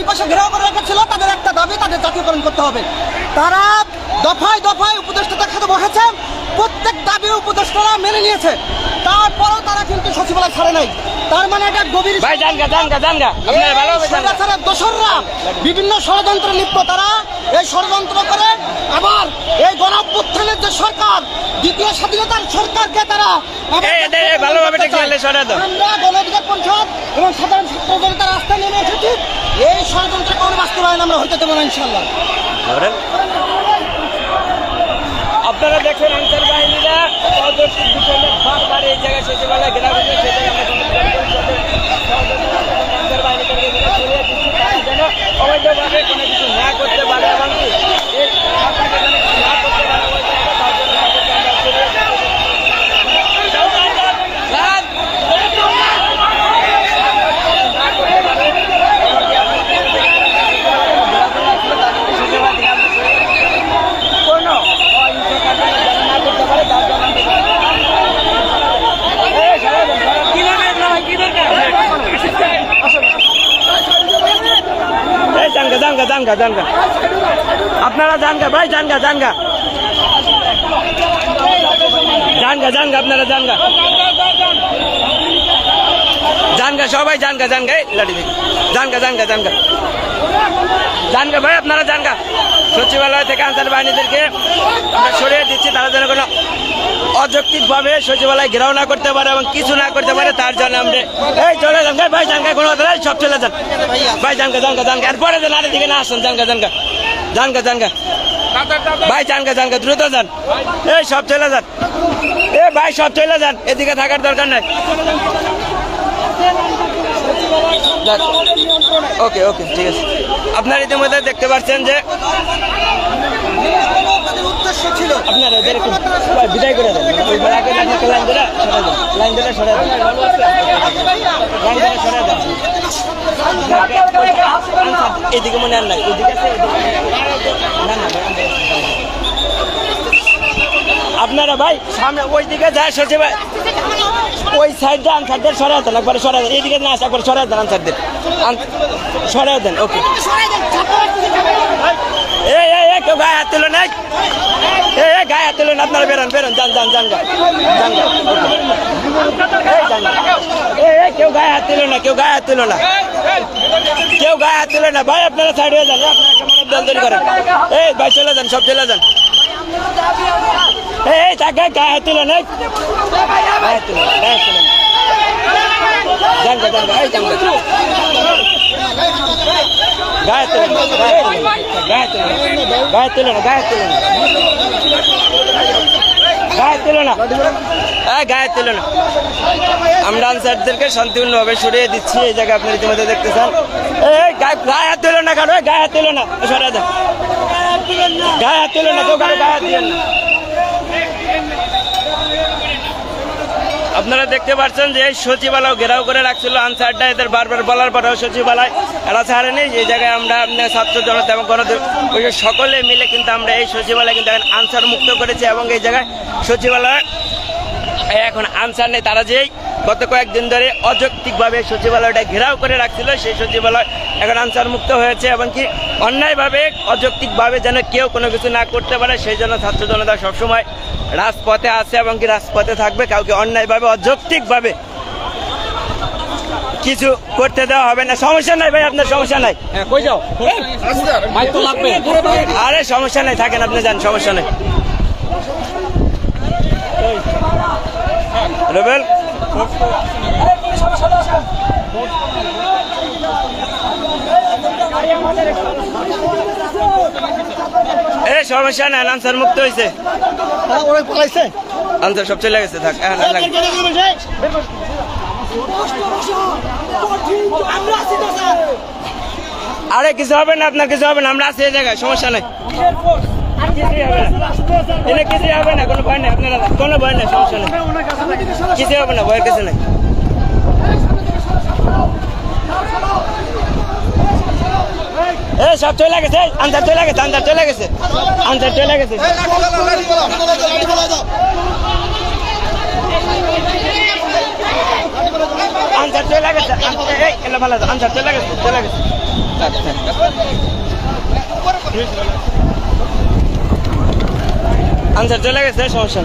চারিপাশে ঘেরাও করে রেখেছিল তাদের একটা দাবি তাদের জাতীয়করণ করতে হবে। তারা দফায় দফায় উপদেষ্টাদের সাথে বসেছেন প্রত্যেক দাবি উপদেষ্টারা মেনে নিয়েছে। তারপরেও তারা কিন্তু সচিবালয় ছাড়ে নাই। তার মানে এটা গভীর দোসররা বিভিন্ন ষড়যন্ত্রে লিপ্ত তারা। এই ষড়যন্ত্র করে আবার এই গণঅভ্যুত্থানের যে সরকার দ্বিতীয় স্বাধীনতার সরকারকে তারা। আমরা গণঅধিকার পরিষদ এবং সাধারণ ছাত্র জনতার রাস্তায় নেমে এসেছি। এই ষড়যন্ত্রে কোনো বাস্তবায়ন আমরা হইতে দেবো না ইনশাল্লাহ আপনারা দেখেন আনসার বাহিনীরা বিষয়ে বারবার এই জায়গায় সচিবালয় ঘেরাও হয়েছে সেই জায়গায় আমরা কোনো আনসার বাহিনী থেকে যেটা সরিয়ে দিচ্ছি তারা যেন অবৈধভাবে কোনো কিছু না করতে পারে এবং কি এই সরকারকে যেন কিছু না করতে পারে অবৈধভাবে তার জন্য তাদেরকে আমরা সরিয়ে দিচ্ছি। কোনো অহিংস কার্যকলাপ যেন না করতে পারে তার জন্য আমরা এই সরে যান, সরে যান। কি দরকার আপনার ভাই, কি দরকার? এই জানগা জানগা জানগা। আপনারা জানগা, ভাই, জানগা জানগা। জানগা জানগা, আপনারা জানগা। জানগা, সবাই জানগা জানগা লাঠি দেখি। জানগা জানগা জানগা। জানগা, ভাই, আপনারা জানগা। সচিবালয় থেকে আনসার বাহিনীদেরকে আমরা সরিয়ে দিচ্ছি, তারা যেন কোনো অযৌক্তিকভাবে সচিবালয় ঘেরাও না করতে পারে এবং কিছু না করতে পারে, তার জন্য আমরা এই, চলে যান ভাই জানগা কোনো কথা সব চলে যান। ভাই জানগা জানগা জানগা এরপরে যেন আরেক দিকে না আসেন জানগা জানগা জানগা জানগা ভাই জানগা জানগা দ্রুত যান। এই, সব চলে যান। এ, ভাই, সব চলে যান। এদিকে থাকার দরকার নাই। ওকে ওকে, ঠিক আছে। আপনার ইতিমধ্যে দেখতে পাচ্ছেন যে আপনারা বিদায় করে দেন। লাইন ধরে লাইন ধরে সরে দেন লাইন ধরে সরে দেন এদিকে মনে আর নাই এদিকে আছে না না আপনারা ভাই সামনে ওই দিকে যায় সচিব ওই সাইডটা আনসারদের সরাই দেন একবারে সরাই দেন। এইদিকে না আসে একবারে সরাই দেন আনসারদের আন- সরাই দেন ওকে। এই এই এই কেউ গায়ে হাত তুলো নাই। এই এই গায়ে হাত তুলো না আপনারা বেরোন বেরোন যান যান যান। যান যান এই কেউ গায়ে হাত তুলো না কেউ গায়ে হাত তুলো না কেউ গায়ে হাত তুলো না ভাই আপনারা সাইড হয়ে যান আপনারা ক্যামেরা দল তৈরি করেন এই ভাই চলে যান সব চলে যান এই তাকে গায়ে হাত তুলো না গায়ে তুলো গায়ে তুলো। যান যান যান গায়ে তুলে গায়ে গায়ে তুলে গায়ে তুলে না, এই গায়ে তুলে না। শান্তিপূর্ণভাবে সরিয়ে দিচ্ছি এই জায়গায় আপনি ইতিমধ্যে দেখতেছেন। এই গায়ে গায়ে হাত তুলো কারও গায়ে হাত তুলো না সরিয়ে দেন গায়ে হাত না। আপনারা দেখতে পাচ্ছেন যে সচিবালয় ঘেরাও করে রাখছিল আনসারটা এদের বারবার বলার পরেও সচিবালয় এরা ছাড়েনি এই জায়গায় আমরা ছাত্র জনতা এবং গণ ওই সকলে মিলে কিন্তু আমরা এই সচিবালয় কিন্তু এখন আনসার মুক্ত করেছি এবং এই জায়গায় সচিবালয় এখন আনসার নেই। তারা যেই গত কয়েকদিন ধরে অযৌক্তিকভাবে সচিবালয়টা ঘেরাও করে রাখছিল। সেই সচিবালয় এখন আনসার মুক্ত হয়েছে এবং কি অন্যায়ভাবে অযৌক্তিকভাবে যেন কেউ কোনো কিছু না করতে পারে সেই জন্য ছাত্র জনতা সবসময় রাজপথে আছে এবং কি রাজপথে থাকবে। কাউকে অন্যায়ভাবে অযৌক্তিকভাবে কিছু করতে দেওয়া হবে না। সমস্যা নাই ভাই আপনার সমস্যা নাই? কই যাও? তো লাগবে। আরে সমস্যা নাই থাকেন আপনি যান সমস্যা নাই। রবেল? এ সমস্যা নাই আনসার মুক্ত হয়েছে আনসার সব চলে গেছে থাক তো স্যার আরে কিছু হবে না আপনার কিছু হবে না আমরা আছি এই জায়গায় সমস্যা নাই। এনে কিছুই হবে না, কোনো ভয় নেই, আপনারা কোনো ভয় নেই, সমস্যা নেই। কিছুই হবে না, ভয়ের কিছু নেই। সব চলে গেছে আনসার চলে গেছে, আনসার চলে গেছে, আনসার চলে গেছে। আনসার চলে গেছে আনসার- চলে গেছে চলে গেছে। আনসার চলে গেছে সমস্যা